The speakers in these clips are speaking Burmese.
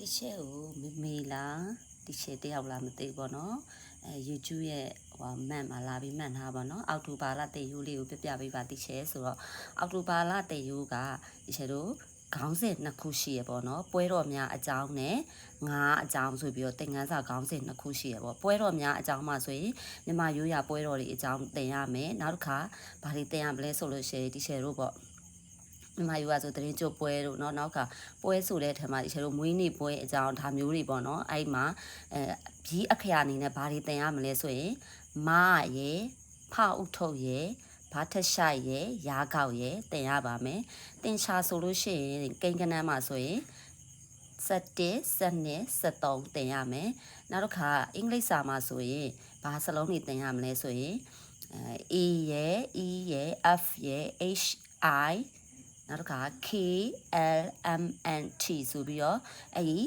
တချဲကိုမမေလားတချဲတယောက်လားမသိဘူးပေါ့နော်အဲ YouTube ရဲ့ဟိုမန်မှာလာပြီးမှန်ထားပါတော့အောက်တိုဘာလတည်ယူလေးကိုပြပြပေးပါတချဲဆိုတော့အောက်တိုဘာလတည်ယူကတချဲတို့ခေါင်းစဉ်နှစ်ခုရှိရပေါ့နော်ပွဲတော်များအကြောင်းနဲ့ငါအကြောင်းဆိုပြီးတော့သင်ခန်းစာခေါင်းစဉ်နှစ်ခုရှိရပေါ့ပွဲတော်များအကြောင်းမှာဆိုရင်မြမရိုးရပွဲတော်တွေအကြောင်းသင်ရမယ်နောက်တစ်ခါဘာတွေသင်ရမလဲဆိုလို့ရှိရင်ဒီချဲတို့ပေါ့ မြမယူကဆိုတရင်ကျုပ်ပွဲတို့เนาะနောက်ကပွဲဆိုတဲ့ထက်မှာဒီချေတို့မွေးနေ့ပွဲအကြောင်းဒါမျိုးတွေပေါ့เนาะအဲ့ဒီမှာအဲဘီးအခရာအနေနဲ့ဘာတွေသင်ရမလဲဆိုရင်မရေဖဥထုတ်ရေဘာထက်ရှိုက်ရေရားကောက်ရေသင်ရပါမယ်သင်ချာဆိုလို့ရှိရင်ကိန်းကနန်းမှာဆိုရင်7 7 73သင်ရမယ်နောက်တစ်ခါအင်္ဂလိပ်စာမှာဆိုရင်ဘာစလုံးတွေသင်ရမလဲဆိုရင်အဲ A ရယ် E ရယ် F ရယ် H I နောက်တစ်ခါ K L M N T ဆိုပြီးတော့အဲ့ဒီ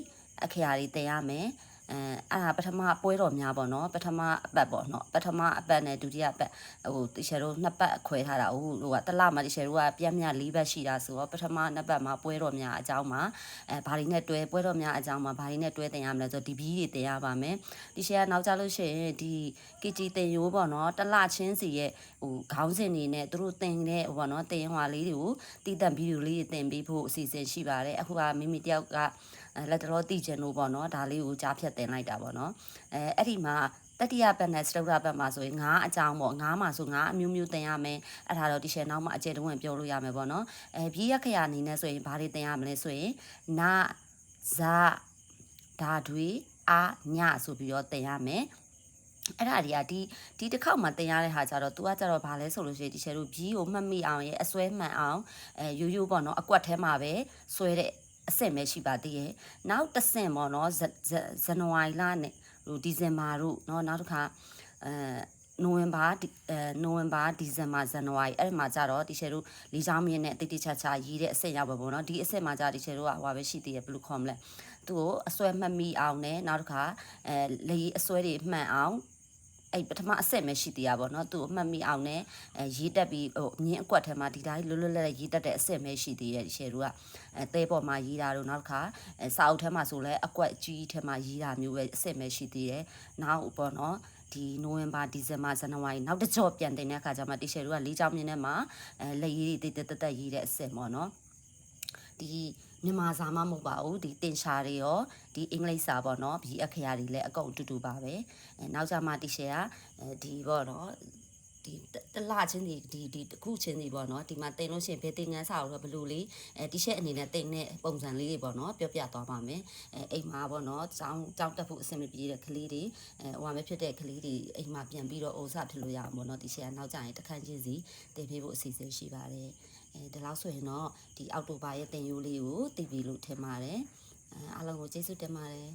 အခရာတွေတင်ရမယ် အဲအဲ့ဒါပထမပွဲတော်များပေါ့နော်ပထမအပတ်ပေါ့နော်ပထမအပတ်နဲ့ဒုတိယအပတ်ဟိုတီရှယ်တို့နှစ်ပတ်ခွဲထားတာဟိုဟိုကတစ်လမှာတီရှယ်တို့ကပြက်မြ၄ပတ်ရှိတာဆိုတော့ပထမနှစ်ပတ်မှာပွဲတော်များအကြောင်းမှာအဲဘာတွေနဲ့တွဲပွဲတော်များအကြောင်းမှာဘာတွေနဲ့တွဲတင်ရမလဲဆိုတော့ဒီဘီးတွေတင်ရပါမယ်တီရှယ်ကနောက်ကြလို့ရှိရင်ဒီ KG တင်ရိုးပေါ့နော်တစ်လချင်းစီရဲ့ဟိုခေါင်းစဉ်နေနဲ့သူတို့တင်တဲ့ဟိုပေါ့နော်တင်ဟွာလေးတွေကိုတည်တံ့ဗီဒီယိုလေးတွေတင်ပေးဖို့အစီအစဉ်ရှိပါတယ်အခုကမိမိတယောက်ကအဲ လက်တော်တည်ချင်လို့ပေါ့နော်ဒါလေးကိုကြားဖြတ်တင်လိုက်တာပေါ့နော်အဲအဲ့ဒီမှာတတိယပတ်နဲ့စတုတ္ထပတ်မှာဆိုရင်ငါးအကြောင်းပေါ့ငါးမှာဆိုငါးအမျိုးမျိုးတင်ရမယ်အဲ့ဒါတော့ဒီရှယ်နောက်မှအကျယ်တုံးဝင်ပြောလို့ရမယ်ပေါ့နော်အဲပြေးရခရအနေနဲ့ဆိုရင်ဘာတွေတင်ရမလဲဆိုရင်နာဇဓာတွေအာညဆိုပြီးတော့တင်ရမယ်အဲ့ဒါတွေကဒီဒီတစ်ခေါက်မှာတင်ရတဲ့ဟာကြတော့ तू ကကြတော့ဘာလဲဆိုလို့ရှိရင်ဒီရှယ်တို့ဘီးကိုမှတ်မိအောင်ရဲ့အစွဲမှန်အောင်အဲရိုးရိုးပေါ့နော်အကွက်ထဲမှာပဲဆွဲတဲ့ အဆင့်ပဲရှိပါသေးရဲ့နောက်တစ်ဆင့်ပေါ့နော်ဇဇဇန်နဝါရီလနဲ့ဟိုဒီဇင်ဘာတို့เนาะနောက်တစ်ခါအဲနိုဝင်ဘာဒီအဲနိုဝင်ဘာဒီဇင်ဘာဇန်နဝါရီအဲ့ဒီမှာကြတော့ဒီရှယ်တို့လီချောင်းမြင့်နဲ့တိတ်တိတ်ချာချာရေးတဲ့အဆင့်ရောက်ပါဘောเนาะဒီအဆင့်မှာကြဒီရှယ်တို့ကဟိုပဲရှိသေးရဲ့ဘယ်လိုခေါ်မလဲသူ့ကိုအစွဲမှတ်မိအောင်နဲ့နောက်တစ်ခါအဲလေအစွဲတွေမှန်အောင် အဲ့ပထမအဆက်ပဲရှိသေးတာပေါ့နော်သူ့အမှတ်မိအောင်နဲ့အဲရေးတက်ပြီးဟိုမြင်းအကွက်ထဲမှာဒီတိုင်းလွတ်လွတ်လပ်လပ်ရေးတက်တဲ့အဆက်ပဲရှိသေးရဲ့ရှယ်တို့ကအဲတဲပေါ်မှာရေးတာတို့နောက်တစ်ခါအဲစာအုပ်ထဲမှာဆိုလဲအကွက်ကြီးထဲမှာရေးတာမျိုးပဲအဆက်ပဲရှိသေးတယ်နောက်ပေါ့နော်ဒီနိုဝင်ဘာဒီဇင်ဘာဇန်နဝါရီနောက်တစ်ကြော့ပြန်တင်တဲ့အခါကျမှတီရှယ်တို့ကလေးချောင်းမြင်းထဲမှာအဲလက်ရည်တွေတိတ်တက်တက်ရေးတဲ့အဆက်ပေါ့နော် ဒီမြန်မာစာမမဟုတ်ပါဘူးဒီတင်ရှာတွေရောဒီအင်္ဂလိပ်စာပေါ့နော်ဒီအခရာတွေလည်းအကုန်အတူတူပါပဲအဲနောက်ကြမှတီရှယ်ကအဲဒီပေါ့နော်ဒီ တလချင်းဒီဒီဒီတစ်ခုချင်းစီပေါ့နော်ဒီမှာတင်လို့ရှိရင်ဘယ်တင်ငန်းစာကိုတော့ဘယ်လိုလေးအဲတီရှက်အနေနဲ့တင်တဲ့ပုံစံလေးတွေပေါ့နော်ပြောပြသွားပါမယ်အဲအိမ်မှာပေါ့နော်ចောင်းចောင်းတက်ဖို့အဆင်မပြေတဲ့ကလေးတွေအဲဟိုမှာဖြစ်တဲ့ကလေးတွေအိမ်မှာပြန်ပြီးတော့အိုစဖြစ်လို့ရအောင်ပေါ့နော်တီရှက်ကနောက်ကျရင်တစ်ခန်းချင်းစီတင်ပေးဖို့အစီအစဉ်ရှိပါတယ်အဲဒီလောက်ဆိုရင်တော့ဒီအောက်တိုဘာရဲ့တင်ယိုးလေးကိုတည်ပြီလို့ထင်ပါတယ်အဲအားလုံးကိုကျေးဇူးတင်ပါတယ်